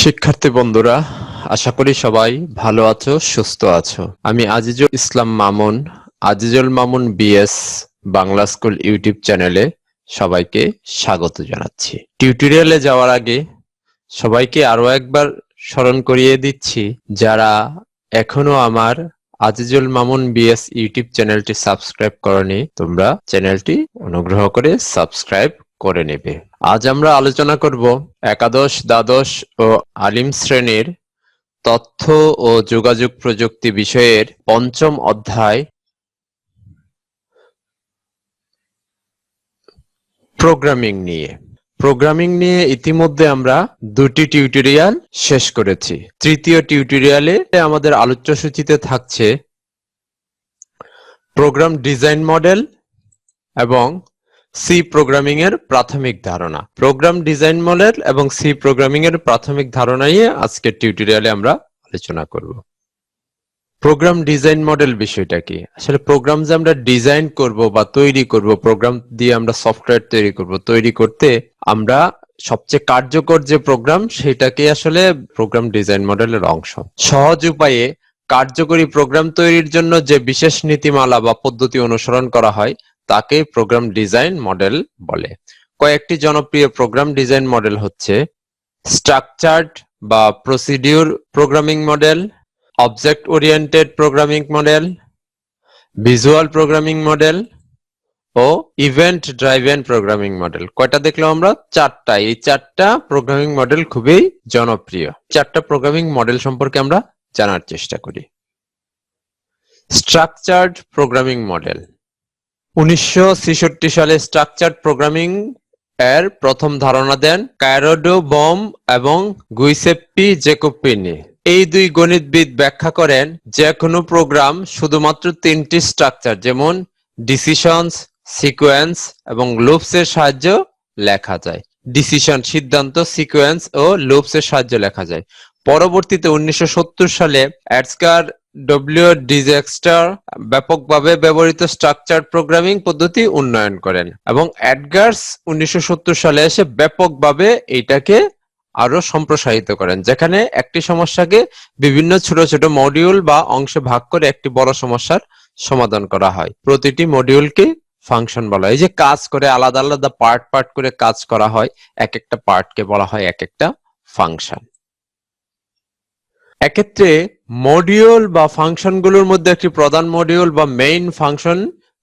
শিক্ষার্থী বন্ধুরা, আশা করি সবাই ভালো আছো, সুস্থ আছো। আমি Azizul Islam Mamun, Azizul Mamun BS, Bangla school YouTube চ্যানেলে সবাইকে স্বাগত জানাচ্ছি। টিউটোরিয়ালে যাওয়ার আগে সবাইকে আরও একবার স্মরণ করিয়ে দিচ্ছি, যারা এখনও আমার আজিজুল মামুন বিএস ইউটিউব চ্যানেলটি সাবস্ক্রাইব করনি, তোমরা চ্যানেলটি অনুগ্রহ করে সাবস্ক্রাইব করে নেবে। আজ আমরা আলোচনা করব একাদশ, দ্বাদশ ও আলিম শ্রেণির তথ্য ও যোগাযোগ প্রযুক্তি বিষয়ের পঞ্চম অধ্যায় প্রোগ্রামিং নিয়ে। প্রোগ্রামিং নিয়ে ইতিমধ্যে আমরা দুটি টিউটোরিয়াল শেষ করেছি। তৃতীয় টিউটোরিয়ালে আমাদের আলোচ্য সূচিতে থাকছে প্রোগ্রাম ডিজাইন মডেল এবং সি প্রোগ্রামিং এর প্রাথমিক ধারণা। প্রোগ্রাম ডিজাইন মডেল এবং সি প্রোগ্রামিং এর প্রাথমিক ধারণা নিয়ে আজকের টিউটোরিয়ালে আমরা আলোচনা করব। প্রোগ্রাম ডিজাইন মডেল বিষয়টা কি? আসলে প্রোগ্রাম যে আমরা ডিজাইন করব বা তৈরি করব প্রোগ্রাম দিয়ে আমরা সফটওয়্যার তৈরি করব, তৈরি করতে আমরা সবচেয়ে কার্যকর যে প্রোগ্রাম সেটাকে আসলে প্রোগ্রাম ডিজাইন মডেলের অংশ। সহজ উপায়ে কার্যকরী প্রোগ্রাম তৈরির জন্য যে বিশেষ নীতিমালা বা পদ্ধতি অনুসরণ করা হয় তাকে প্রোগ্রাম ডিজাইন মডেল বলে। কয়েকটি জনপ্রিয় প্রোগ্রাম ডিজাইন মডেল হচ্ছে স্ট্রাকচার্ড বা procedure programming model object oriented programming model visual programming model ও ইভেন্ট ড্রাইভেন প্রোগ্রামিং মডেল কয়টা দেখলাম আমরা? চারটা। এই চারটা প্রোগ্রামিং মডেল খুবই জনপ্রিয়। চারটা প্রোগ্রামিং মডেল সম্পর্কে আমরা জানার চেষ্টা করি। স্ট্রাকচার্ড প্রোগ্রামিং মডেল উনিশশো ছেষট্টি সালে স্ট্রাকচার প্রোগ্রামিং এর প্রথম ধারণা দেন কায়রোডো বম এবং গুইসেপ্পি জেকোপিনি এই দুই গণিতবিদ ব্যাখ্যা করেন যে কোনো প্রোগ্রাম শুধুমাত্র তিনটি স্ট্রাকচার যেমন ডিসিশনস সিকোয়েন্স এবং লুপস এর সাহায্য লেখা যায়। ডিসিশন সিদ্ধান্ত সিকোয়েন্স ও লুপস এর সাহায্যে লেখা যায়। পরবর্তীতে উনিশশো সত্তর সালে অ্যাডস্কার ডব্লিউ ডিজেক্সটার ব্যাপকভাবে ব্যবহৃত স্ট্রাকচার প্রোগ্রামিং পদ্ধতি উন্নয়ন করেন এবং অ্যাডগার্স উনিশশো সত্তর সালে এসে ব্যাপকভাবে এইটাকে আরও সম্প্রসারিত করেন, যেখানে একটি সমস্যাকে বিভিন্ন ছোট ছোট মডিউল বা অংশে ভাগ করে একটি বড় সমস্যার সমাধান করা হয়। প্রতিটি মডিউলকে ফাংশন বলা হয়। এই যে কাজ করে আলাদা আলাদা পার্ট পার্ট করে কাজ করা হয়, এক একটা পার্টকে বলা হয় এক একটা ফাংশন এক্ষেত্রে মডিউল বা ফাংশনগুলোর মধ্যে একটি প্রধান মডিউল বা মেইন ফাংশন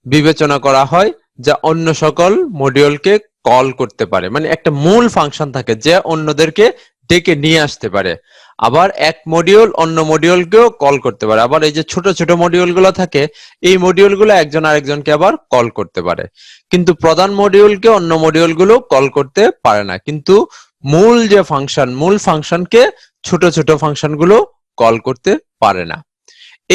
বিবেচনা করা হয়, যা অন্য সকল মডিউলকে কল করতে পারে। মানে একটা মূল ফাংশন থাকে, যে অন্যদেরকে ডেকে নিয়ে আসতে পারে। আবার এক মডিউল অন্য মডিউলকেও কল করতে পারে। আবার এই যে ছোট ছোট মডিউলগুলো থাকে, এই মডিউলগুলো একজন আরেকজনকে আবার কল করতে পারে। কিন্তু প্রধান মডিউলকে অন্য মডিউলগুলো কল করতে পারে না। কিন্তু মূল যে ফাংশন মূল ফাংশনকে ছোট ছোট ফাংশনগুলো কল করতে পারে না।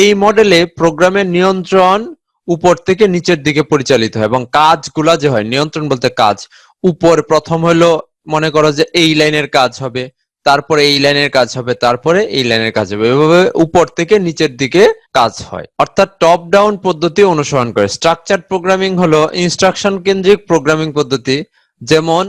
এই মডেলে প্রোগ্রামের নিয়ন্ত্রণ উপর থেকে নিচের দিকে পরিচালিত হয় এবং কাজগুলা যে হয়, নিয়ন্ত্রণ বলতে কাজ, উপর প্রথম হলো মনে করো যে এই লাইনের কাজ হবে, তারপরে এই লাইনের কাজ হবে, তারপরে এই লাইনের কাজ হবে। এভাবে উপর থেকে নিচের দিকে কাজ হয়। অর্থাৎ টপ ডাউন পদ্ধতি অনুসরণ করে। স্ট্রাকচার প্রোগ্রামিং হলো ইনস্ট্রাকশন কেন্দ্রিক প্রোগ্রামিং পদ্ধতি, যেমন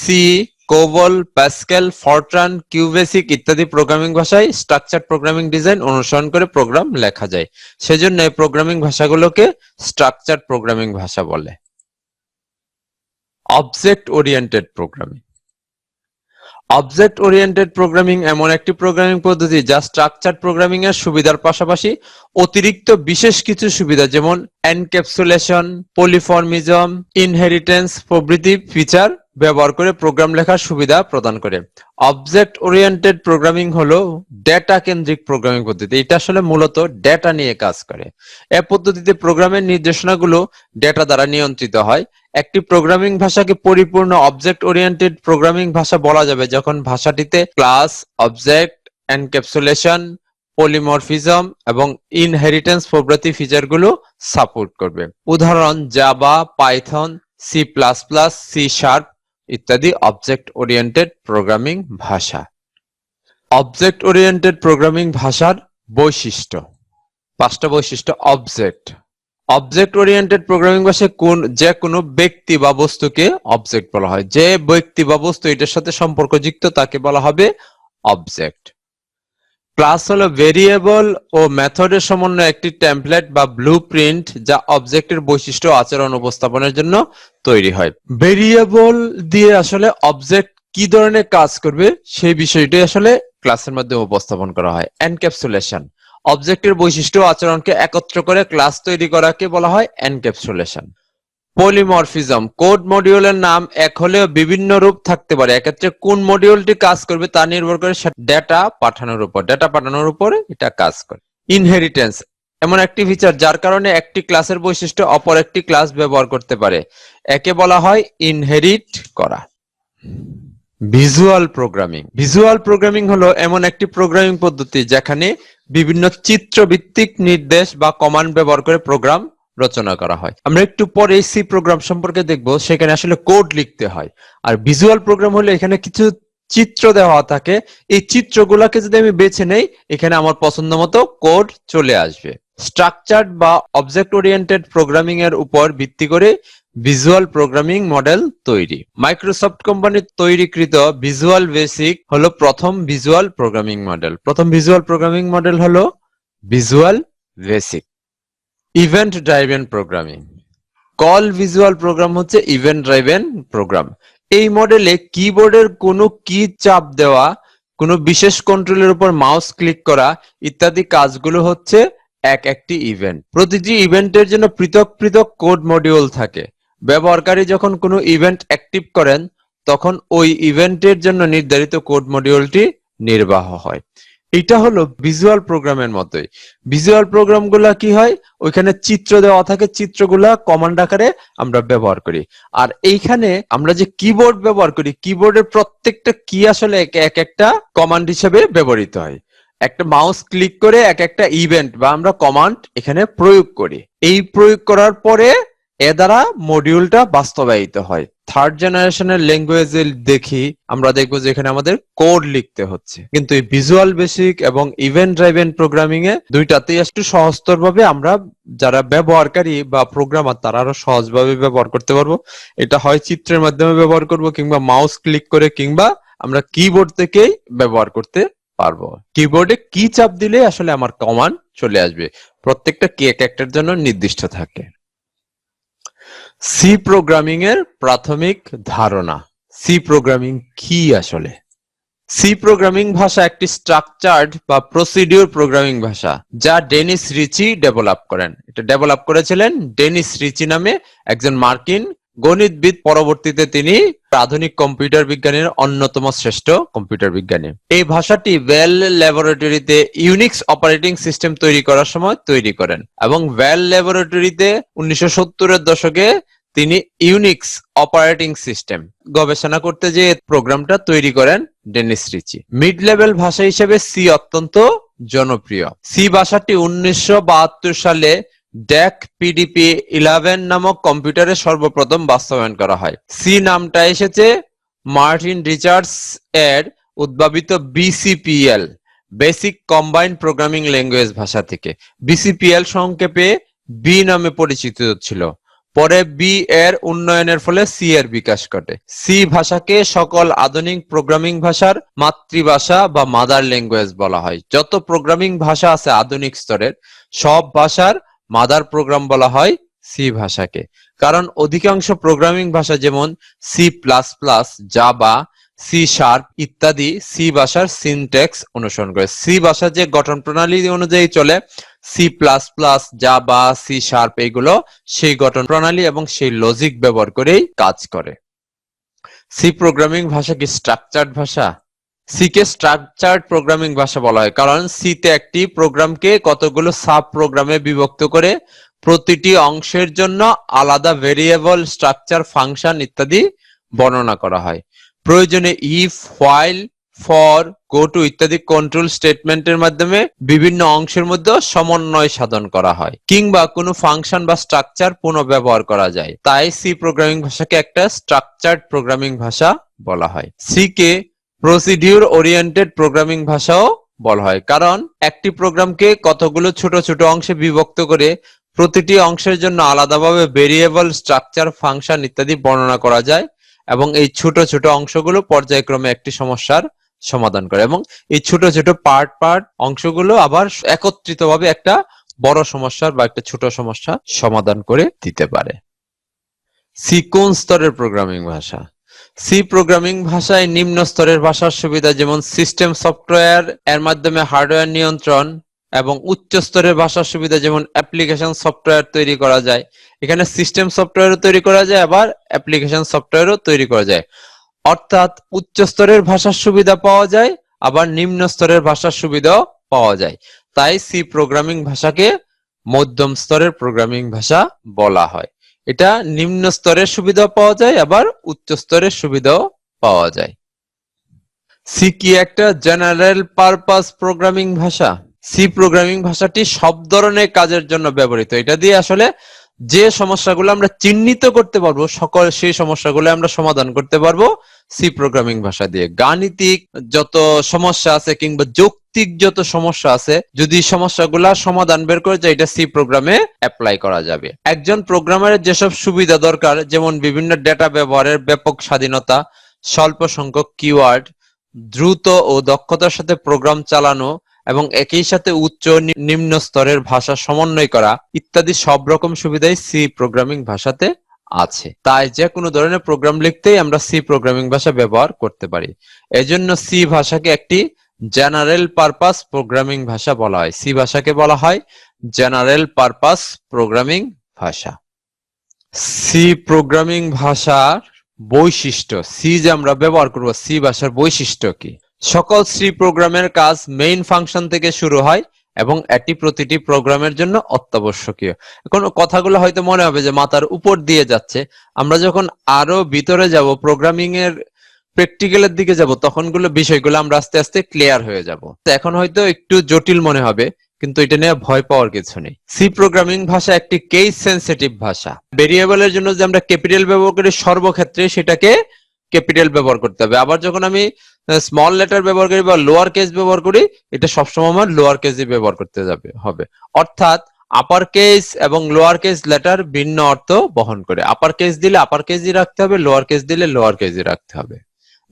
C COBOL Pascal Fortran QBasic ইত্যাদি প্রোগ্রামিং ভাষায় স্ট্রাকচার প্রোগ্রামিং ডিজাইন অনুসরণ করে প্রোগ্রাম লেখা যায়। সেজন্য এই প্রোগ্রামিং ভাষাগুলোকে স্ট্রাকচার প্রোগ্রামিং ভাষা বলে। Object oriented programming object oriented programming এমন একটি প্রোগ্রামিং পদ্ধতি যা স্ট্রাকচার প্রোগ্রামিং এর সুবিধার পাশাপাশি অতিরিক্ত বিশেষ কিছু সুবিধা যেমন এনক্যাপসুলেশন পলিফর্মিজম ইনহেরিটেন্স প্রভৃতি ফিচার ব্যবহার করে প্রোগ্রাম লেখার সুবিধা প্রদান করে। অবজেক্ট ওরিয়েন্টেড প্রোগ্রামিং হলো ডেটা কেন্দ্রিক প্রোগ্রামিং পদ্ধতি। এটা আসলে মূলত ডেটা নিয়ে কাজ করে। এ পদ্ধতিতে প্রোগ্রামের নির্দেশনাগুলো ডেটা দ্বারা নিয়ন্ত্রিত হয়। একটি প্রোগ্রামিং ভাষাকে পরিপূর্ণ অবজেক্ট ওরিয়েন্টেড প্রোগ্রামিং ভাষা বলা যাবে, যখন ভাষাটিতে ক্লাস অবজেক্ট এনক্যাপসুলেশন পলিমরফিজম এবং ইনহেরিটেন্স প্রভৃতি ফিচারগুলো সাপোর্ট করবে। উদাহরণ Java Python C plus plus C sharp ইত্যাদি অবজেক্ট ওরিয়েন্টেড প্রোগ্রামিং ভাষা। অবজেক্ট ওরিয়েন্টেড প্রোগ্রামিং ভাষার বৈশিষ্ট্য। পাঁচটা বৈশিষ্ট্য অবজেক্ট অবজেক্ট ওরিয়েন্টেড প্রোগ্রামিং ভাষায় কোন, যে কোনো ব্যক্তি বা বস্তুকে অবজেক্ট বলা হয়। যে ব্যক্তি বা বস্তু এটার সাথে সম্পর্কযুক্ত তাকে বলা হবে অবজেক্ট ক্লাস হলো ভেরিয়েবল ও মেথডের সমন্বয়ে একটি টেমপ্লেট বা ব্লুপ্রিন্ট যা অবজেক্টের বৈশিষ্ট্য আচরণ উপস্থাপনের জন্য তৈরি হয়। ভেরিয়েবল দিয়ে আসলে অবজেক্ট কি ধরনের কাজ করবে সেই বিষয়টি আসলে ক্লাসের মধ্যে উপস্থাপন করা হয়। এনক্যাপসুলেশন। অবজেক্টের বৈশিষ্ট্য আচরণকে একত্র করে ক্লাস তৈরি করাকে বলা হয় এনক্যাপসুলেশন। পলিমরফিজম কোড মডিউলের নাম এক হলেও বিভিন্ন রূপ থাকতে পারে। এক্ষেত্রে কোন মডিউলটি কাজ করবে তা নির্ভর করে ডেটা পাঠানোর উপর। ডেটা পাঠানোর উপরে এটা কাজ করে। ইনহেরিটেন্স এমন একটি ফিচার যার কারণে একটি ক্লাসের বৈশিষ্ট্য অপর একটি ক্লাস ব্যবহার করতে পারে। একে বলা হয় ইনহেরিট করা। ভিজুয়াল প্রোগ্রামিং ভিজুয়াল প্রোগ্রামিং হলো এমন একটি প্রোগ্রামিং পদ্ধতি যেখানে বিভিন্ন চিত্রভিত্তিক নির্দেশ বা কমান্ড ব্যবহার করে প্রোগ্রাম রচনা করা হয়। আমরা একটু পরে সি প্রোগ্রাম সম্পর্কে দেখব, সেখানে আসলে কোড লিখতে হয়। আর ভিজুয়াল প্রোগ্রাম হলে এখানে কিছু চিত্র দেওয়া থাকে। এই চিত্রগুলোকে যদি আমি বেছে নেই, এখানে আমার পছন্দ মতো কোড চলে আসবে। স্ট্রাকচার্ড বা অবজেক্ট ওরিয়েন্টেড প্রোগ্রামিং এর উপর ভিত্তি করে ভিজুয়াল প্রোগ্রামিং মডেল তৈরি। মাইক্রোসফট কোম্পানির তৈরিকৃত ভিজুয়াল বেসিক হলো প্রথম ভিজুয়াল প্রোগ্রামিং মডেল প্রথম ভিজুয়াল প্রোগ্রামিং মডেল হলো visual basic event driven programming call visual program হচ্ছে ইভেন্ট ড্রাইভেন প্রোগ্রাম এই মডেলে কিবোর্ডের কোনো কি চাপ দেওয়া, কোনো বিশেষ কন্ট্রোলের উপর মাউস ক্লিক করা ইত্যাদি কাজগুলো হচ্ছে এক একটি ইভেন্ট প্রতিটি ইভেন্টের জন্য পৃথক পৃথক কোড মডিউল থাকে। ব্যবহারকারী যখন কোনো ইভেন্ট অ্যাক্টিভ করেন, তখন ওই ইভেন্টের জন্য নির্ধারিত কোড মডিউলটি নির্বাহ হয়। এটা হলো ভিজুয়াল প্রোগ্রামের মতোই। ভিজুয়াল প্রোগ্রামগুলা কি হয়? ওইখানে চিত্র দেওয়া থাকে, চিত্রগুলা কমান্ড আকারে আমরা ব্যবহার করি। আর এইখানে আমরা যে কিবোর্ড ব্যবহার করি কিবোর্ডের প্রত্যেকটা কি আসলে এক এক একটা কমান্ড হিসেবে ব্যবহৃত হয়। একটা মাউস ক্লিক করে এক একটা ইভেন্ট বা আমরা কমান্ড এখানে প্রয়োগ করি। এই প্রয়োগ করার পরে এ দ্বারা মডিউলটা বাস্তবায়িত হয়। থার্ড জেনারেশনের ল্যাঙ্গুয়েজ দেখি, আমরা দেখব যে এখানে আমাদের কোড লিখতে হচ্ছে। কিন্তু এই ভিজুয়াল বেসিক এবং ইভেন্ট ড্রাইভেন প্রোগ্রামিং এ দুইটাতেই একটু সহজতর ভাবে আমরা যারা ব্যবহারকারী বা প্রোগ্রামার তারা আরও সহজভাবে ব্যবহার করতে পারব। এটা হয় চিত্রের মাধ্যমে ব্যবহার করব কিংবা মাউস ক্লিক করে কিংবা আমরা কিবোর্ড থেকেই ব্যবহার করতে পারব। কিবোর্ডে কি চাপ দিলে আসলে আমার কমান্ড চলে আসবে। প্রত্যেকটা কি এক একটার জন্য নির্দিষ্ট থাকে। সি প্রোগ্রামিং এর প্রাথমিক ধারণা। সি প্রোগ্রামিং কি আসলে? সি প্রোগ্রামিং ভাষা একটি স্ট্রাকচার্ড বা প্রসিডিউর প্রোগ্রামিং ভাষা, যা ডেনিস রিচি ডেভেলপ করেন। এটা ডেভেলপ করেছিলেন ডেনিস রিচি নামে একজন মার্কিন গণিতবিদ পরবর্তীতে তিনি আধুনিক কম্পিউটার বিজ্ঞানের অন্যতম শ্রেষ্ঠ কম্পিউটার বিজ্ঞানী। এই ভাষাটি ওয়েল ল্যাবরেটরিতে ইউনিক্স অপারেটিং সিস্টেম তৈরি করার সময় তৈরি করেন এবং ওয়েল ল্যাবরেটরিতে উনিশশো সত্তরের দশকে তিনি ইউনিক্স অপারেটিং সিস্টেম গবেষণা করতে যে প্রোগ্রামটা তৈরি করেন ডেনিস রিচি। মিড লেভেল ভাষা হিসেবে সি অত্যন্ত জনপ্রিয়। সি ভাষাটি উনিশশো বাহাত্তর সালে ড্যাক পিডিপি ইলেভেন নামক কম্পিউটারে সর্বপ্রথম বাস্তবায়ন করা হয়। সি নামটা এসেছে মার্টিন রিচার্ডস এর উদ্ভাবিত BCPL basic combined programming language ভাষা থেকে। বিসিপিএল সংক্ষেপে বি নামে পরিচিত ছিল। পরে বি এর উন্নয়নের ফলে সি এর বিকাশ ঘটে। সি ভাষাকে সকল আধুনিক প্রোগ্রামিং ভাষার মাতৃভাষা বা মাদার ল্যাঙ্গুয়েজ বলা হয়। যত প্রোগ্রামিং ভাষা আছে আধুনিক স্তরের, সব ভাষার মাদার প্রোগ্রাম বলা হয় সি ভাষাকে। কারণ অধিকাংশ প্রোগ্রামিং ভাষা যেমন C plus plus Java C sharp ইত্যাদি সি ভাষার সিনটেক্স অনুসরণ করে। সি ভাষা যে গঠন প্রণালী অনুযায়ী চলে C plus plus Java C sharp এগুলো সেই গঠন প্রণালী এবং সেই লজিক ব্যবহার করেই কাজ করে। সি প্রোগ্রামিং ভাষা কি স্ট্রাকচার্ড ভাষা? সি কে স্ট্রাকচার্ড প্রোগ্রামিং ভাষা বলা হয়। কারণ সি তে একটি প্রোগ্রামকে কতগুলো সাব প্রোগ্রামে বিভক্ত করে প্রতিটি অংশের জন্য আলাদা ভেরিয়েবল, স্ট্রাকচার, ফাংশন ইত্যাদি বর্ণনা করা হয়। প্রয়োজনে if while for go to ইত্যাদি কন্ট্রোল স্টেটমেন্টের মাধ্যমে বিভিন্ন অংশের মধ্যে সমন্বয় সাধন করা হয়। কিংবা কোনো ফাংশন বা স্ট্রাকচার পুনঃব্যবহার করা যায়। তাই সি প্রোগ্রামিং ভাষাকে একটা স্ট্রাকচার্ড প্রোগ্রামিং ভাষা বলা হয়। সি কে প্রসিডিউর ওরিয়েন্টেড প্রোগ্রামিং ভাষাও বলা হয়। কারণ একটি প্রোগ্রামকে কতগুলো ছোট ছোট অংশে বিভক্ত করে প্রতিটি অংশের জন্য আলাদাভাবে ভেরিয়েবল স্ট্রাকচার ফাংশন ইত্যাদি বর্ণনা করা যায় এবং এই ছোট ছোট অংশগুলো পর্যায়ক্রমে একটি সমস্যার সমাধান করে এবং এই ছোট ছোট পার্ট পার্ট অংশগুলো আবার একত্রিতভাবে একটা বড় সমস্যার বা একটা ছোট সমস্যা সমাধান করে দিতে পারে। সি কোন স্তরের প্রোগ্রামিং ভাষা? সি প্রোগ্রামিং ভাষায় নিম্ন স্তরের ভাষার সুবিধা যেমন সিস্টেম সফটওয়্যার এর মাধ্যমে হার্ডওয়্যার নিয়ন্ত্রণ এবং উচ্চ স্তরের ভাষার সুবিধা যেমন অ্যাপ্লিকেশন সফটওয়্যার তৈরি করা যায়। এখানে সিস্টেম সফটওয়্যারও তৈরি করা যায়, আবার অ্যাপ্লিকেশন সফটওয়্যারও তৈরি করা যায়। অর্থাৎ উচ্চ স্তরের ভাষার সুবিধা পাওয়া যায়, আবার নিম্ন স্তরের ভাষার সুবিধাও পাওয়া যায়। তাই সি প্রোগ্রামিং ভাষাকে মধ্যম স্তরের প্রোগ্রামিং ভাষা বলা হয়। এটা নিম্ন স্তরের সুবিধা পাওয়া যায়, আবার উচ্চ স্তরের সুবিধাও পাওয়া যায়। সি কি একটা জেনারেল পারপাস প্রোগ্রামিং ভাষা? সি প্রোগ্রামিং ভাষাটি সব ধরনের কাজের জন্য ব্যবহৃত। এটা দিয়ে আসলে যে সমস্যাগুলো আমরা চিহ্নিত করতে পারব, সকল সেই সমস্যাগুলো আমরা সমাধান করতে পারব সি প্রোগ্রামিং ভাষা দিয়ে। গাণিতিক যত সমস্যা আছে কিংবা যৌক্তিক যত সমস্যা আছে, যদি সমস্যাগুলা সমাধান বের করে যায়, এটা সি প্রোগ্রামে অ্যাপ্লাই করা যাবে। একজন প্রোগ্রামারের যেসব সুবিধা দরকার, যেমন বিভিন্ন ডেটা ব্যবহারের ব্যাপক স্বাধীনতা, স্বল্প সংখ্যক কিওয়ার্ড দ্রুত ও দক্ষতার সাথে প্রোগ্রাম চালানো এবং একই সাথে উচ্চ নিম্ন স্তরের ভাষা সমন্বয় করা ইত্যাদি সব রকম সুবিধাই সি প্রোগ্রামিং ভাষাতে আছে। তাই যে কোনো ধরনের প্রোগ্রাম লিখতেই আমরা সি প্রোগ্রামিং ভাষা ব্যবহার করতে পারি। এজন্য সি ভাষাকে একটি জেনারেল পারপাস প্রোগ্রামিং ভাষা বলা হয়। সি ভাষাকে বলা হয় জেনারেল পারপাস প্রোগ্রামিং ভাষা। সি প্রোগ্রামিং ভাষার বৈশিষ্ট্য সি যে আমরা ব্যবহার করব সি ভাষার বৈশিষ্ট্য কি? সকল সি প্রোগ্রামের কাজ মেইন ফাংশন থেকে শুরু হয় এবং এটি প্রতিটি প্রোগ্রামের জন্য অত্যাবশ্যকীয়। এখন কথাগুলো হয়তো মনে হবে যে মাথার উপর দিয়ে যাচ্ছে। আমরা যখন আরও ভিতরে যাব প্রোগ্রামিং এর প্র্যাকটিক্যালের দিকে যাব তখনগুলো বিষয়গুলো আমরা আস্তে আস্তে ক্লিয়ার হয়ে যাব। তো এখন হয়তো একটু জটিল মনে হবে, কিন্তু এটা নিয়ে ভয় পাওয়ার কিছু নেই। সি প্রোগ্রামিং ভাষা একটি কেস সেন্সিটিভ ভাষা। ভেরিয়েবলের জন্য যে আমরা ক্যাপিটাল ব্যবহার করি সর্বক্ষেত্রে সেটাকে ক্যাপিটাল ব্যবহার করতে হবে। আবার যখন আমি স্মল লেটার ব্যবহার করি বা লোয়ার কেস ব্যবহার করি, এটা সবসময় আমার লোয়ার কেস ব্যবহার করতে যাবে, হবে। অর্থাৎ আপার কেস এবং লোয়ার কেস লেটার ভিন্ন অর্থ বহন করে। আপার কেস দিলে আপার কেসই রাখতে হবে লোয়ার কেস দিলে লোয়ার কেসই রাখতে হবে।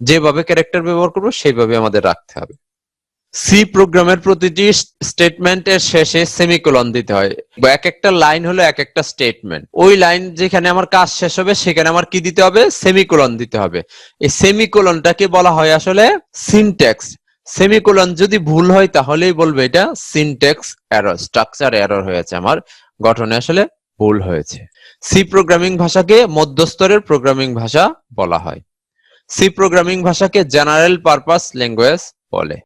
যেভাবে ক্যারেক্টার ব্যবহার করব, সেইভাবে আমাদের রাখতে হবে। সি প্রোগ্রামের প্রতিটি স্টেটমেন্টের শেষে সেমিকোলন দিতে হয়। এক একটা লাইন হলো এক একটা স্টেটমেন্ট ওই লাইন যেখানে আমার কাজ শেষ হবে, সেখানে আমার কি দিতে হবে? সেমিকোলন দিতে হবে। এই সেমিকোলনটাকে বলা হয় আসলে সিনট্যাক্স সেমিকোলন যদি ভুল হয়, তাহলেই বলবে এটা সিনট্যাক্স এরর স্ট্রাকচার এরর হয়েছে আমার। গঠনে আসলে ভুল হয়েছে। সি প্রোগ্রামিং ভাষাকে মধ্যস্তরের প্রোগ্রামিং ভাষা বলা হয়। সি প্রোগ্রামিং ভাষাকে জেনারেল পারপাস ল্যাঙ্গুয়েজ বলে।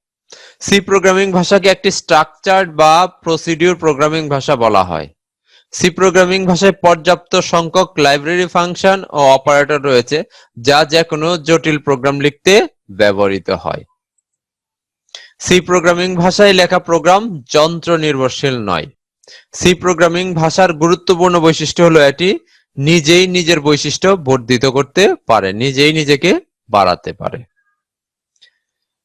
সি প্রোগ্রামিং ভাষাকে একটি স্ট্রাকচার্ড বা প্রসিডিউর প্রোগ্রামিং ভাষা বলা হয়। সি প্রোগ্রামিং ভাষায় পর্যাপ্ত সংখ্যক লাইব্রেরি ফাংশন ও অপারেটর রয়েছে, যা যে কোনো জটিল প্রোগ্রাম লিখতে ব্যবহৃত হয়। সি প্রোগ্রামিং ভাষায় লেখা প্রোগ্রাম যন্ত্র নির্ভরশীল নয়। সি প্রোগ্রামিং ভাষার গুরুত্বপূর্ণ বৈশিষ্ট্য হলো এটি, নিজেই নিজের বৈশিষ্ট্য বর্ধিত করতে পারে, নিজেই নিজেকে বাড়াতে পারে।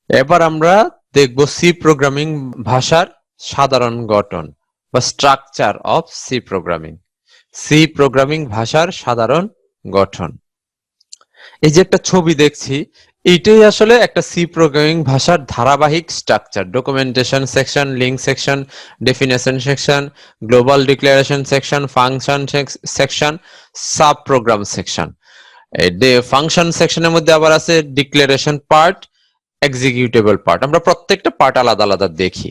এবার আমরা দেখব সি প্রোগ্রামিং ভাষার সাধারণ গঠন বা structure of C programming C programming ভাষার সাধারণ গঠন। এই যে একটা ছবি দেখছি এইটাই আসলে একটা সি প্রোগ্রামিং ভাষার ধারাবাহিক structure documentation section link section definition section global declaration section function section sub program section function সেকশনের মধ্যে আবার আছে ডিক্লারেশন পার্ট এক্সিকিউটেবল পার্ট আমরা প্রত্যেকটা পার্ট আলাদা আলাদা দেখি।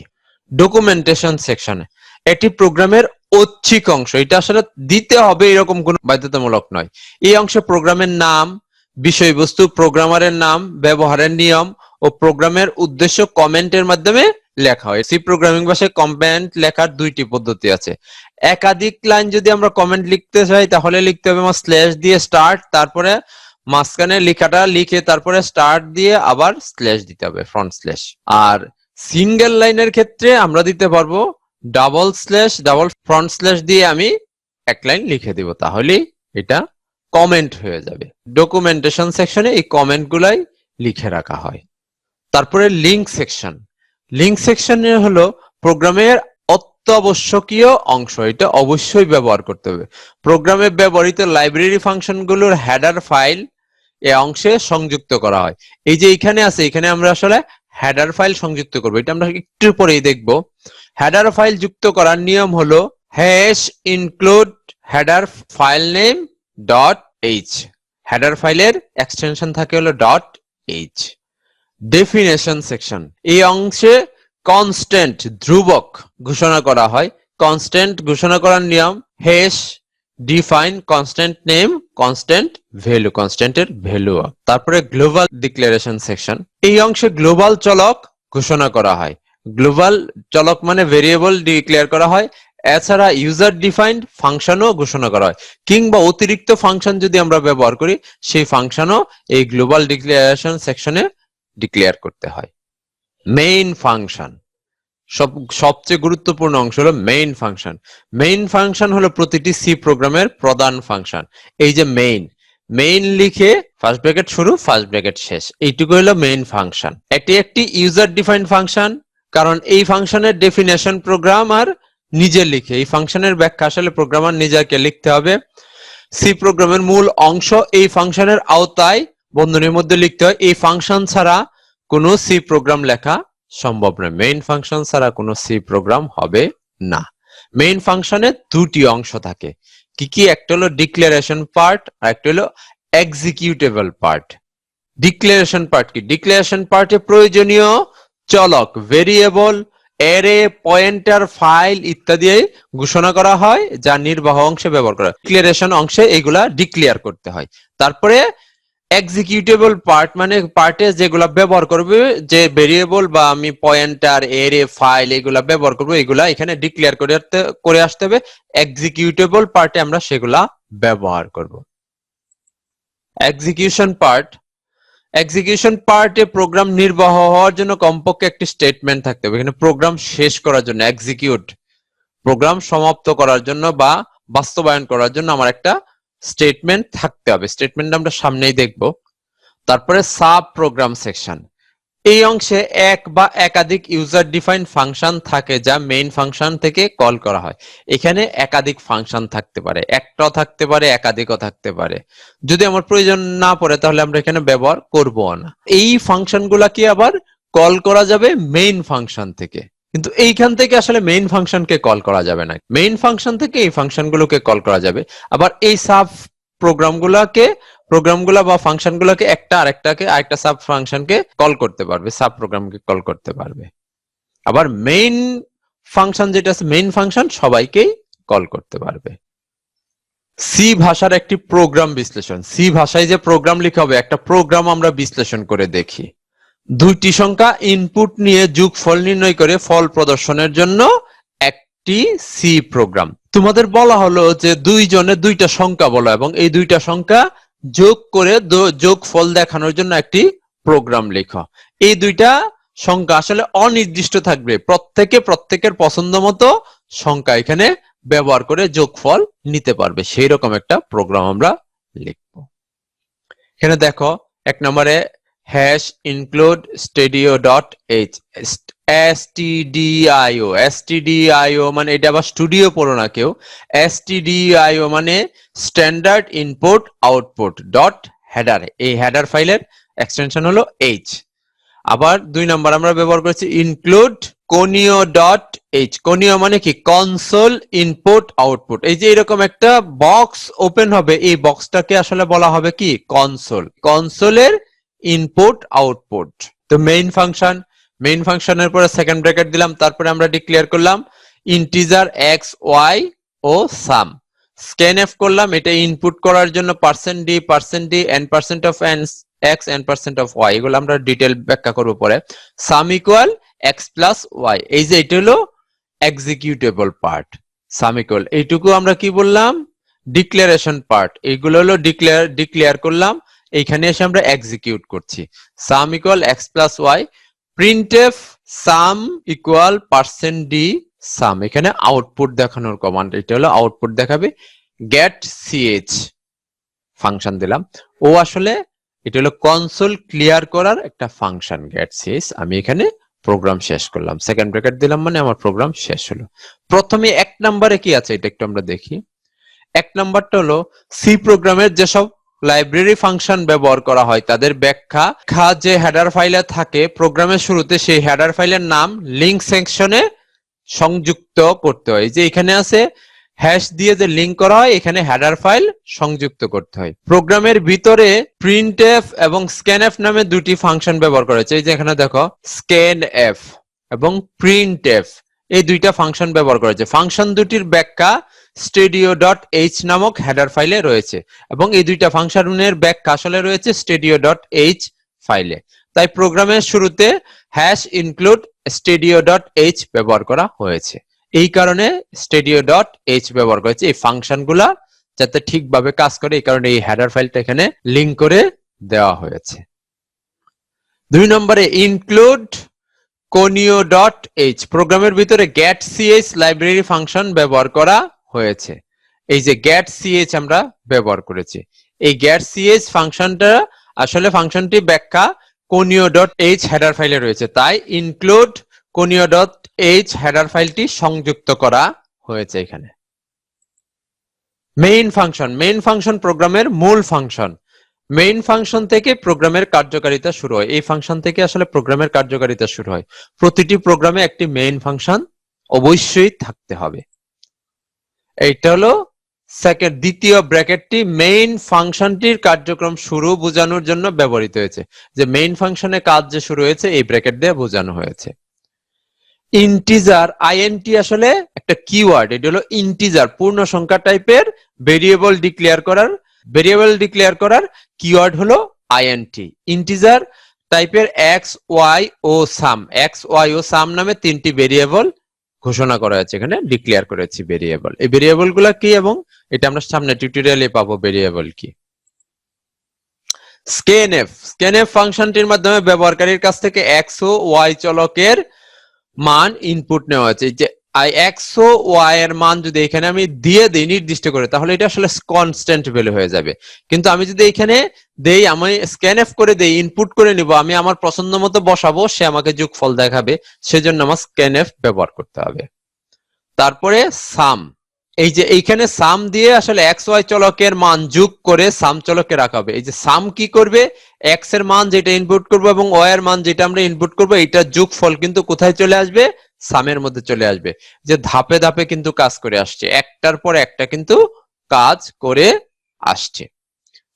ডকুমেন্টেশন সেকশনে এটি প্রোগ্রামের ঐচ্ছিক অংশ। এটা আসলে দিতে হবে এরকম কোনো বাধ্যতামূলক নয়। এই অংশে প্রোগ্রামের নাম, বিষয়বস্তু প্রোগ্রামারের নাম, ব্যবহারের নিয়ম ও প্রোগ্রামের উদ্দেশ্য কমেন্টের মাধ্যমে লেখা হয়। সি প্রোগ্রামিং ভাষায় কমেন্ট লেখার দুইটি পদ্ধতি আছে। একাধিক লাইন যদি আমরা কমেন্ট লিখতে চাই, তাহলে লিখতে হবে আমার স্ল্যাশ দিয়ে স্টার্ট তারপরে মাঝখানে লেখাটা লিখে তারপরে স্টার্ট দিয়ে আবার স্ল্যাশ দিতে হবে ফ্রন্ট স্ল্যাশ আর সিঙ্গেল লাইনের ক্ষেত্রে আমরা দিতে পারব double slash double front slash দিয়ে আমি এক লাইন লিখে দিব, তাহলেই এটা কমেন্ট হয়ে যাবে। ডকুমেন্টেশন সেকশনে এই কমেন্ট গুলাই লিখে রাখা হয়। তারপরে লিঙ্ক সেকশন লিঙ্ক সেকশনে হলো প্রোগ্রামের অত্যাবশ্যকীয় অংশ, এটা অবশ্যই ব্যবহার করতে হবে। প্রোগ্রামে ব্যবহৃত লাইব্রেরি ফাংশনগুলোর হেডার ফাইল এই অংশে সংযুক্ত করা হয়। এই যে এখানে আছে, এখানে আমরা আসলে হেডার ফাইল সংযুক্ত করব। এটা আমরা একটু পরেই দেখব। হেডার ফাইল যুক্ত করার নিয়ম হলো hash include header file name dot H header ফাইলের এক্সটেনশন থাকে হলো ডট এইচ ডেফিনেশন সেকশন এই অংশে কনস্ট্যান্ট ধ্রুবক ঘোষণা করা হয়। কনস্ট্যান্ট ঘোষণা করার নিয়ম hash define constant name constant value কনস্ট্যান্টের value তারপরে গ্লোবাল ডিক্লারেশন সেকশন এই অংশে গ্লোবাল চলক ঘোষণা করা হয়। গ্লোবাল চলক মানে ভেরিয়েবল ডিক্লেয়ার করা হয়। এছাড়া ইউজার ডিফাইন্ড ফাংশনও ঘোষণা করা হয়। কিংবা অতিরিক্ত ফাংশন যদি আমরা ব্যবহার করি, সেই ফাংশনও এই গ্লোবাল ডিক্লারেশন সেকশনে ডিক্লেয়ার করতে হয়। মেইন ফাংশন সব, সবচেয়ে গুরুত্বপূর্ণ অংশ হলো মেইন ফাংশন মেইন ফাংশন হলো প্রতিটি সি প্রোগ্রামের প্রধান ফাংশন এই যে মেইন মেইন লিখে ফার্স্ট ব্র্যাকেট শুরু ফার্স্ট ব্র্যাকেট শেষ। এইটুকু হলো মেইন ফাংশন এটি একটি ইউজার ডিফাইন্ড ফাংশন কারণ এই ফাংশনের ডেফিনেশন প্রোগ্রাম আর নিজে লিখে, এই ফাংশনের ব্যাখ্যা আসলে প্রোগ্রামার নিজেকে লিখতে হবে। সি প্রোগ্রামের মূল অংশ এই ফাংশনের আওতায় বন্ধনীর মধ্যে লিখতে হয়। এই ফাংশন ছাড়া কোনো সি প্রোগ্রাম লেখা সম্ভব নয়। মেইন ফাংশন ছাড়া কোনো সি প্রোগ্রাম হবে না। মেইন ফাংশনে দুটি অংশ থাকে। কি কি? একটা হলো ডিক্লারেশন পার্ট আর একটা হলো এক্সিকিউটেবল পার্ট ডিক্লারেশন পার্ট কি? ডিক্লারেশন পার্টে প্রয়োজনীয় চলক ভেরিয়েবল এরে পয়েন্টার ফাইল ইত্যাদি ঘোষণা করা হয়, যা নির্বাহ অংশে ব্যবহার করা ডিক্লারেশন অংশে এগুলা ডিক্লেয়ার করতে হয়। তারপরে এক্সিকিউটেবল পার্ট মানে পার্টে যেগুলা ব্যবহার করবে, যে ভেরিয়েবল বা আমি পয়েন্টার এরে ফাইল এগুলা ব্যবহার করব, এগুলা এখানে ডিক্লেয়ার করে করে আসতে হবে। এক্সিকিউটেবল পার্টে আমরা সেগুলা ব্যবহার করব। এক্সিকিউশন পার্ট এক্সিকিউশন পার্টে প্রোগ্রাম নির্বাহ হওয়ার জন্য কমপক্ষে একটি স্টেটমেন্ট থাকতে হবে। এখানে প্রোগ্রাম শেষ করার জন্য এক্সিকিউট প্রোগ্রাম সমাপ্ত করার জন্য বা বাস্তবায়ন করার জন্য আমার একটা স্টেটমেন্ট থাকতে হবে। স্টেটমেন্ট আমরা সামনেই দেখব। তারপরে সাব প্রোগ্রাম সেকশন এই অংশে এক বা একাধিক ইউজার ডিফাইন ফাংশন থাকে যা মেইন ফাংশন থেকে কল করা হয়। এখানে একাধিক ফাংশন থাকতে পারে। একটাও থাকতে পারে, একাধিকও থাকতে পারে। যদি আমার প্রয়োজন না পড়ে, তাহলে আমরা এখানে ব্যবহার করব না। এই ফাংশন কি আবার কল করা যাবে মেইন ফাংশন থেকে? কিন্তু এইখান থেকে আসলে মেইন ফাংশনকে কল করা যাবে না। মেইন ফাংশন থেকে এই ফাংশনগুলোকে কল করা যাবে। আবার এই সাব প্রোগ্রামগুলোকে প্রোগ্রামগুলো বা ফাংশনগুলোকে একটা আরেকটাকে, আরেকটা সাব ফাংশনকে কল করতে পারবে সাব প্রোগ্রামকে কল করতে পারবে। আবার মেইন ফাংশন যেটা আছে মেইন ফাংশন সবাইকেই কল করতে পারবে। সি ভাষার একটি প্রোগ্রাম বিশ্লেষণ। সি ভাষায় যে প্রোগ্রাম লিখা হবে, একটা প্রোগ্রাম আমরা বিশ্লেষণ করে দেখি। দুইটি সংখ্যা ইনপুট নিয়ে যোগফল নির্ণয় করে ফল প্রদর্শনের জন্য একটি সি প্রোগ্রাম তোমাদের বলা হলো যে দুইজনে দুইটা সংখ্যা বলো এবং এই দুইটা সংখ্যা যোগ করে যোগ ফল দেখানোর জন্য একটি প্রোগ্রাম লেখো। এই দুইটা সংখ্যা আসলে অনির্দিষ্ট থাকবে। প্রত্যেকে প্রত্যেকের পছন্দ মতো সংখ্যা এখানে ব্যবহার করে যোগফল নিতে পারবে। সেই রকম একটা প্রোগ্রাম আমরা লিখব। এখানে দেখো, এক নম্বরে stdio dot H STDIO STDIO মানে এটা আবার স্টুডিও পড়ো না কেউ। এসটিডিআইও মানে standard input output dot header এই হেডার ফাইলের এক্সটেনশন হলো এইচ আবার দুই নম্বর আমরা ব্যবহার করেছি include conio dot H conio মানে কি? কনসোল ইনপুট আউটপুট এই যে এরকম একটা বক্স ওপেন হবে, এই বক্সটাকে আসলে বলা হবে কি? কনসোল কনসোলের ইনপুট আউটপুট তো মেইন ফাংশন মেইন ফাংশনের পরে সেকেন্ড ব্র্যাকেট দিলাম, তারপরে আমরা ডিক্লেয়ার করলাম ইন্টিজার এক্স ওয়াই ও সাম স্ক্যান এফ করলাম, এটা ইনপুট করার জন্য percent D percent D N percent of N X N percent of Y এগুলো আমরা ডিটেল ব্যাখ্যা করব পরে। Sum equal X plus Y এই যে এটা হলো এক্সিকিউটেবল পার্ট সাম ইকুয়াল এইটুকু আমরা কি বললাম? ডিক্লারেশন পার্ট এইগুলো হলো ডিক্লেয়ার ডিক্লেয়ার করলাম। এইখানে এসে আমরা এক্সিকিউট করছি। Sum equal X plus Y print F sum equal percent D sum এখানে আউটপুট দেখানোর কমান্ড এটা হলো আউটপুট দেখাবে। গেট সিএইচ ফাংশন দিলাম। ও আসলে এটা হলো কনসোল ক্লিয়ার করার একটা ফাংশন গেট সিএইচ আমি এখানে প্রোগ্রাম শেষ করলাম। সেকেন্ড ব্র্যাকেট দিলাম মানে আমার প্রোগ্রাম শেষ হলো। প্রথমে এক নম্বরে কি আছে? এটা একটু আমরা দেখি। এক নাম্বারটা হলো সি প্রোগ্রামের যেসব লাইব্রেরি ফাংশন ব্যবহার করা হয়। তাদের ব্যাখ্যা, খা যে হেডার ফাইলে থাকে, প্রোগ্রামের শুরুতে সেই হেডার ফাইলের নাম লিঙ্ক সেকশনে সংযুক্ত করতে হয়। যে এখানে আছে, হ্যাশ দিয়ে যে লিঙ্ক করা হয়, এখানে হেডার ফাইল সংযুক্ত করতে হয়। প্রোগ্রামের ভিতরে প্রিন্টএফ এবং স্ক্যানএফ নামে দুটি ফাংশন ব্যবহার করা হয়েছে। এই যে এখানে দেখো স্ক্যানএফ এবং প্রিন্টএফ এই দুইটা ফাংশন ব্যবহার করা হয়েছে। ফাংশন দুটির ব্যাখ্যা স্টেডিও ডট এইচ নামক হেডার ফাইলে রয়েছে এবং এই দুইটা ফাংশনের ব্যাখ্যা আসলে রয়েছে স্টেডিও ডট এইচ ফাইলে তাই প্রোগ্রামের শুরুতে hash include stdio dot H ব্যবহার করা হয়েছে। এই কারণে স্টেডিও ডট এইচ ব্যবহার করেছে এই ফাংশনগুলা যাতে ঠিকভাবে কাজ করে, এই কারণে এই হেডার ফাইলটা এখানে লিঙ্ক করে দেওয়া হয়েছে। দুই নম্বরে ইনক্লুড কোনিও ডট এইচ প্রোগ্রামের ভিতরে গেট সিএইচ লাইব্রেরি ফাংশন ব্যবহার করা হয়েছে। এই যে গেট সিএইচ আমরা ব্যবহার করেছি। এই গেট সিএইচ ফাংশনটা আসলে ফাংশনটি ব্যাখ্যা কোনিও ডট এইচ হেডার ফাইলে রয়েছে। তাই include conio dot H header ফাইলটি সংযুক্ত করা হয়েছে এখানে। মেইন ফাংশন মেইন ফাংশন প্রোগ্রামের মূল ফাংশন মেইন ফাংশন থেকে প্রোগ্রামের কার্যকারিতা শুরু হয়। এই ফাংশন থেকে আসলে প্রোগ্রামের কার্যকারিতা শুরু হয়। প্রতিটি প্রোগ্রামে একটি মেইন ফাংশন অবশ্যই থাকতে হবে। এইটা হলো সেকেন্ড দ্বিতীয় ব্র্যাকেটটি মেইন ফাংশনটির কার্যক্রম শুরু বোঝানোর জন্য ব্যবহৃত হয়েছে। যে মেইন ফাংশনে কাজ যে শুরু হয়েছে, এই ব্র্যাকেট দিয়ে বোঝানো হয়েছে। ইন্টিজার আইএনটি আসলে একটা কিওয়ার্ড এটি হলো ইন্টিজার পূর্ণ সংখ্যা টাইপের ভেরিয়েবল ডিক্লেয়ার করার ভেরিয়েবল ডিক্লেয়ার করার কিওয়ার্ড হলো আইএনটি ইন্টিজার টাইপের এক্স ওয়াই ও সাম এক্স ওয়াই ও সাম নামে তিনটি ভেরিয়েবল ঘোষণা করা হয়েছে এখানে ডিক্লেয়ার করেছি ভেরিয়েবল এই ভেরিয়েবলগুলা কি এবং এটা আমরা সামনে টিউটোরিয়ালে পাবো ভেরিয়েবল কি? স্কেনএফ স্কেনএফ ফাংশনটির মাধ্যমে ব্যবহারকারীর কাছ থেকে এক্স ও ওয়াই চলকের মান ইনপুট নেওয়া হয়েছে। যে আই এক্স ও ওয়াই এর মান যদি এখানে আমি দিয়ে দিই নির্দিষ্ট করে, তাহলে এটা আসলে কনস্ট্যান্ট ভ্যালু হয়ে যাবে। কিন্তু আমি যদি এখানে দেই, আমি স্ক্যানএফ করে দেই ইনপুট করে নিব, আমি আমার পছন্দ মতো বসাবো, সে আমাকে যোগফল দেখাবে, সেজন্য আমার স্ক্যানএফ ব্যবহার করতে হবে। তারপরে সাম এই যে এইখানে সাম দিয়ে আসলে এক্স ওয়াই চলকের মান যোগ করে সাম চলকে রাখা হবে। এই যে সাম কি করবে? এক্সের মান যেটা ইনপুট করব এবং ওয়াই এর মান যেটা আমরা ইনপুট করব এটা যোগ ফল কিন্তু কোথায় চলে আসবে? সামের মধ্যে চলে আসবে। যে ধাপে ধাপে কিন্তু কাজ করে আসছে। একটার পর একটা কিন্তু কাজ করে আসছে।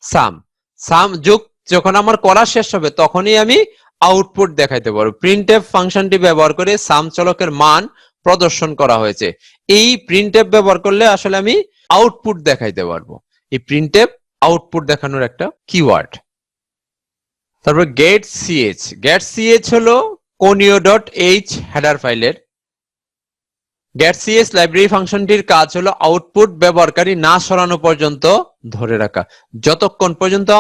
সাম। সাম যোগ যখন আমার করা শেষ হবে, তখনই আমি আউটপুট দেখাইতে পারব। প্রিন্টএফ ফাংশনটি ব্যবহার করে সাম চলকের মান প্রদর্শন করা হয়েছে। এই প্রিন্ট প্রিন্টএফ ব্যবহার করলে আসলে আমি আউটপুট দেখাইতে পারব। এই প্রিন্ট প্রিন্টএফ আউটপুট দেখানোর একটা কিওয়ার্ড তারপর গেট সিএইচ গেট সিএইচ হলো কোনিও ডট এইচ হেডার ফাইলের সিএস লাইব্রেরি ফাংশনটির কাজ হলো আউটপুট ব্যবহারকারী না সরানো পর্যন্ত ধরে রাখা। যতক্ষণ পর্যন্ত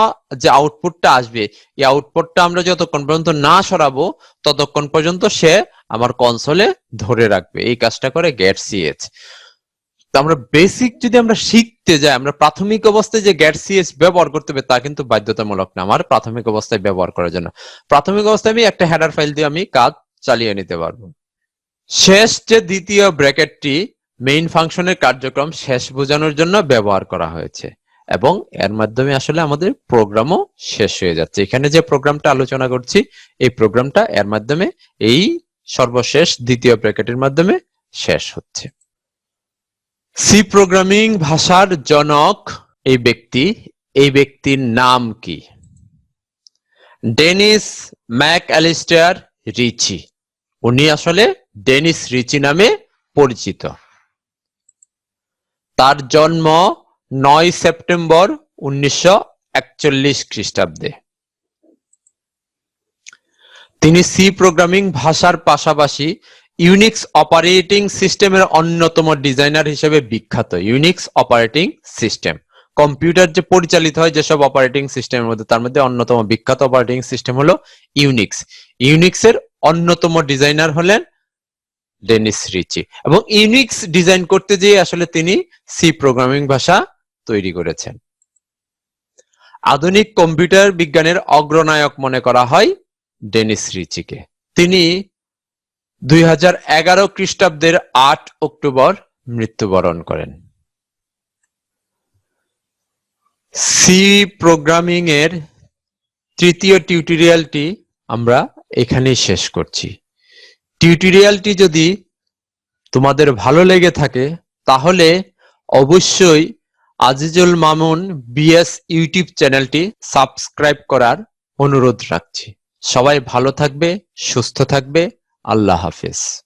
যে আউটপুটটা আসবে, এই আউটপুটটা আমরা যতক্ষণ পর্যন্ত না সরাবো, ততক্ষণ পর্যন্ত সে আমার কনসোলে ধরে রাখবে। এই কাজটা করে তো আমরা বেসিক যদি আমরা শিখতে যাই, আমরা প্রাথমিক অবস্থায় যে গ্যাট সিএস ব্যবহার করতে হবে তা কিন্তু বাধ্যতামূলক না। আমার প্রাথমিক অবস্থায় ব্যবহার করার জন্য। প্রাথমিক অবস্থায় আমি একটা হেডার ফাইল দিয়ে আমি কাজ চালিয়ে নিতে পারব। শেষ যে দ্বিতীয় ব্র্যাকেটটি মেইন ফাংশনের কার্যক্রম শেষ বোঝানোর জন্য ব্যবহার করা হয়েছে। এবং এর মাধ্যমে আসলে আমাদের প্রোগ্রামও শেষ হয়ে যাচ্ছে। এখানে যে প্রোগ্রামটা আলোচনা করছি, এই প্রোগ্রামটা এর মাধ্যমে এই সর্বশেষ দ্বিতীয় ব্র্যাকেটের মাধ্যমে শেষ হচ্ছে। সি প্রোগ্রামিং ভাষার জনক এই ব্যক্তি, এই ব্যক্তির নাম কি? Dennis MacAlistair Ritchie. উনি আসলে ডেনিস রিচি নামে পরিচিত। তার জন্ম নয় সেপ্টেম্বর উনিশশো একচল্লিশ খ্রিস্টাব্দে। তিনি সি প্রোগ্রামিং ভাষার পাশাপাশি ইউনিক্স অপারেটিং সিস্টেমের অন্যতম ডিজাইনার হিসেবে বিখ্যাত ইউনিক্স অপারেটিং সিস্টেম কম্পিউটার যে পরিচালিত হয়, যেসব অপারেটিং সিস্টেমের মধ্যে, তার মধ্যে অন্যতম বিখ্যাত অপারেটিং সিস্টেম হলো ইউনিক্স ইউনিক্সের অন্যতম ডিজাইনার হলেন ডেনিস রিচি। এবং ইউনিক্স ডিজাইন করতে যেয়ে আসলে তিনি সি প্রোগ্রামিং ভাষা তৈরি করেছেন। আধুনিক কম্পিউটার বিজ্ঞানের অগ্রনায়ক মনে করা হয় ডেনিস রিচিকে। তিনি দুই হাজার এগারো খ্রিস্টাব্দের আট অক্টোবর মৃত্যুবরণ করেন। সি প্রোগ্রামিং এর তৃতীয় টিউটোরিয়ালটি আমরা এখানেই শেষ করছি। টিউটোরিয়ালটি যদি তোমাদের ভালো লেগে থাকে, তাহলে অবশ্যই আজিজুল মামুন বিএস ইউটিউব চ্যানেলটি সাবস্ক্রাইব করার অনুরোধ রাখছি। সবাই ভালো থাকবে, সুস্থ থাকবে। আল্লাহ হাফেজ।